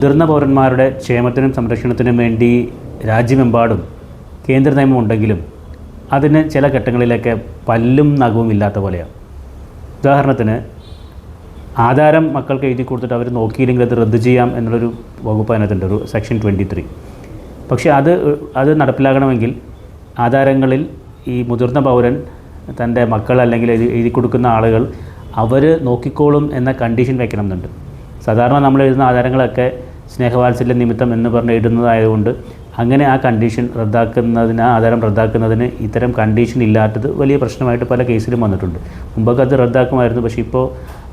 മുതിർന്ന പൗരന്മാരുടെ ക്ഷേമത്തിനും സംരക്ഷണത്തിനും വേണ്ടി രാജ്യമെമ്പാടും കേന്ദ്ര നിയമം ഉണ്ടെങ്കിലും അതിന് ചില ഘട്ടങ്ങളിലൊക്കെ പല്ലും നഖവും ഇല്ലാത്ത പോലെയാണ്. ഉദാഹരണത്തിന് ആധാരം മക്കൾക്ക് എഴുതി കൊടുത്തിട്ട് അവർ നോക്കിയില്ലെങ്കിൽ അത് റദ്ദ് ചെയ്യാം എന്നുള്ളൊരു വകുപ്പ് അതിനകത്തുണ്ട് ഒരു സെക്ഷൻ ട്വന്റി ത്രീ. പക്ഷേ അത് അത് നടപ്പിലാകണമെങ്കിൽ ആധാരങ്ങളിൽ ഈ മുതിർന്ന പൗരൻ തന്റെ മക്കൾ അല്ലെങ്കിൽ എഴുതി കൊടുക്കുന്ന ആളുകൾ അവർ നോക്കിക്കോളും എന്ന കണ്ടീഷൻ വയ്ക്കണം എന്നുണ്ട് സാധാരണ നമ്മൾ എഴുതുന്ന ആധാരങ്ങളൊക്കെ സ്നേഹവാത്സല്യ നിമിത്തം എന്ന് പറഞ്ഞ് എഴുതുന്നതായതുകൊണ്ട് അങ്ങനെ ആ കണ്ടീഷൻ റദ്ദാക്കുന്നതിന് ആ ആധാരം റദ്ദാക്കുന്നതിന് ഇത്തരം കണ്ടീഷൻ ഇല്ലാത്തത് വലിയ പ്രശ്നമായിട്ട് പല കേസിലും വന്നിട്ടുണ്ട്. മുമ്പൊക്കെ അത് റദ്ദാക്കുമായിരുന്നു. പക്ഷേ ഇപ്പോൾ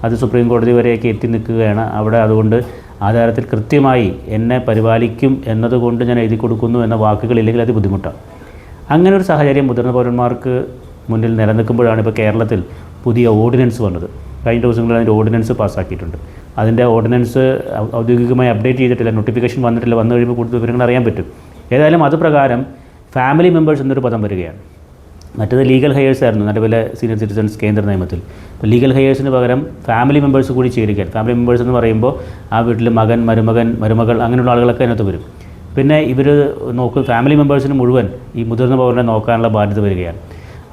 അത് സുപ്രീം കോടതി വരെയൊക്കെ എത്തി നിൽക്കുകയാണ്. അവിടെ അതുകൊണ്ട് ആധാരത്തിൽ കൃത്യമായി എന്നെ പരിപാലിക്കും എന്നതുകൊണ്ട് ഞാൻ എഴുതി കൊടുക്കുന്നു എന്ന വാക്കുകൾ ഇല്ലെങ്കിൽ അത് ബുദ്ധിമുട്ടാണ്. അങ്ങനെ ഒരു സാഹചര്യം മുതിർന്ന പൗരന്മാർക്ക് മുന്നിൽ നിലനിൽക്കുമ്പോഴാണ് ഇപ്പോൾ കേരളത്തിൽ പുതിയ ഓർഡിനൻസ് വന്നത്. കഴിഞ്ഞ ദിവസങ്ങളിൽ അതിന്റെ ഓർഡിനൻസ് പാസ്സാക്കിയിട്ടുണ്ട് അതിന്റെ ഓർഡിനൻസ് ഔദ്യോഗികമായി അപ്ഡേറ്റ് ചെയ്തിട്ടില്ല നോട്ടിഫിക്കേഷൻ വന്നിട്ടില്ല വന്നു കഴിയുമ്പോൾ കൂടുതൽ വിവരങ്ങൾ അറിയാൻ പറ്റും. ഏതായാലും അത് പ്രകാരം ഫാമിലി മെമ്പേഴ്സ് എന്നൊരു പദം വരികയാണ്. മറ്റത് ലീഗൽ ഹയേഴ്സ് ആയിരുന്നു നിലവിലെ സീനിയർ സിറ്റിസൺസ് കേന്ദ്ര നിയമത്തിൽ. അപ്പോൾ ലീഗൽ ഹയേഴ്സിന് പകരം ഫാമിലി മെമ്പേഴ്സ് കൂടി ചേരുകയാണ്. ഫാമിലി മെമ്പേഴ്സ് എന്ന് പറയുമ്പോൾ ആ വീട്ടിൽ മകൻ മരുമകൻ മരുമകൾ അങ്ങനെയുള്ള ആളുകളൊക്കെ അതിനകത്ത് വരും. പിന്നെ ഇവർ നോക്കും ഫാമിലി മെമ്പേഴ്സിന് മുഴുവൻ ഈ മുതിർന്ന പൗരനെ നോക്കാനുള്ള ബാധ്യത വരികയാണ്.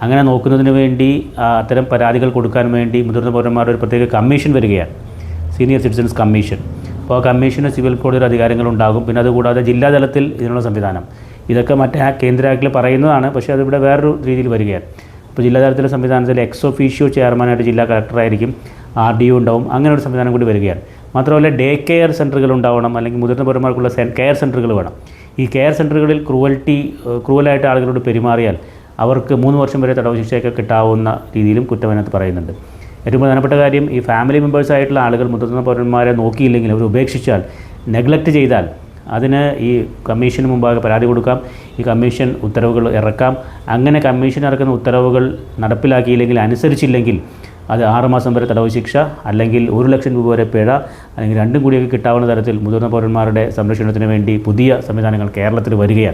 അങ്ങനെ നോക്കുന്നതിന് വേണ്ടി അത്തരം പരാതികൾ കൊടുക്കാൻ വേണ്ടി മുതിർന്ന പൗരന്മാരുടെ ഒരു പ്രത്യേക കമ്മീഷൻ വരികയാണ്. സീനിയർ സിറ്റിസൻസ് കമ്മീഷൻ അപ്പോൾ ആ കമ്മീഷന് സിവിൽ കോടതിയുടെ അധികാരങ്ങളുണ്ടാകും. പിന്നെ അതുകൂടാതെ ജില്ലാതലത്തിൽ ഇതിനുള്ള സംവിധാനം. ഇതൊക്കെ മറ്റേ ആ കേന്ദ്ര ആക്ടിൽ പറയുന്നതാണ്. പക്ഷേ അതിവിടെ വേറൊരു രീതിയിൽ വരികയാണ്. ഇപ്പോൾ ജില്ലാതലത്തിലെ സംവിധാനത്തിൽ എക്സ് ഒഫീഷ്യോ ചെയർമാനായിട്ട് ജില്ലാ കളക്ടറായിരിക്കും ആർ ഡി ഒ ഉണ്ടാവും. അങ്ങനെ ഒരു സംവിധാനം കൂടി വരികയാണ്. മാത്രമല്ല ഡേ കെയർ സെന്ററുകൾ ഉണ്ടാവണം. അല്ലെങ്കിൽ മുതിർന്ന പൗരന്മാർക്കുള്ള കെയർ സെന്ററുകൾ വേണം. ഈ കെയർ സെന്ററുകളിൽ ക്രൂവൽറ്റി ക്രൂവലായിട്ട് ആളുകളോട് പെരുമാറിയാൽ അവർക്ക് മൂന്ന് വർഷം വരെ തടവ് ശിക്ഷയൊക്കെ കിട്ടാവുന്ന രീതിയിലും കുറ്റം പറയുന്നുണ്ട്. ഏറ്റവും പ്രധാനപ്പെട്ട കാര്യം ഈ ഫാമിലി മെമ്പേഴ്സ് ആയിട്ടുള്ള ആളുകൾ മുതിർന്ന പൗരന്മാരെ നോക്കിയില്ലെങ്കിൽ അവർ ഉപേക്ഷിച്ചാൽ നെഗ്ലക്റ്റ് ചെയ്താൽ അതിന് ഈ കമ്മീഷന് മുമ്പാകെ പരാതി കൊടുക്കാം. ഈ കമ്മീഷൻ ഉത്തരവുകൾ ഇറക്കാം. അങ്ങനെ കമ്മീഷൻ ഇറക്കുന്ന ഉത്തരവുകൾ നടപ്പിലാക്കിയില്ലെങ്കിൽ അനുസരിച്ചില്ലെങ്കിൽ അത് ആറുമാസം വരെ തടവ് ശിക്ഷ അല്ലെങ്കിൽ ഒരു ലക്ഷം രൂപ വരെ പിഴ അല്ലെങ്കിൽ രണ്ടും കൂടിയൊക്കെ കിട്ടാവുന്ന തരത്തിൽ മുതിർന്ന പൗരന്മാരുടെ സംരക്ഷണത്തിന് വേണ്ടി പുതിയ സംവിധാനങ്ങൾ കേരളത്തിൽ വരികയാണ്.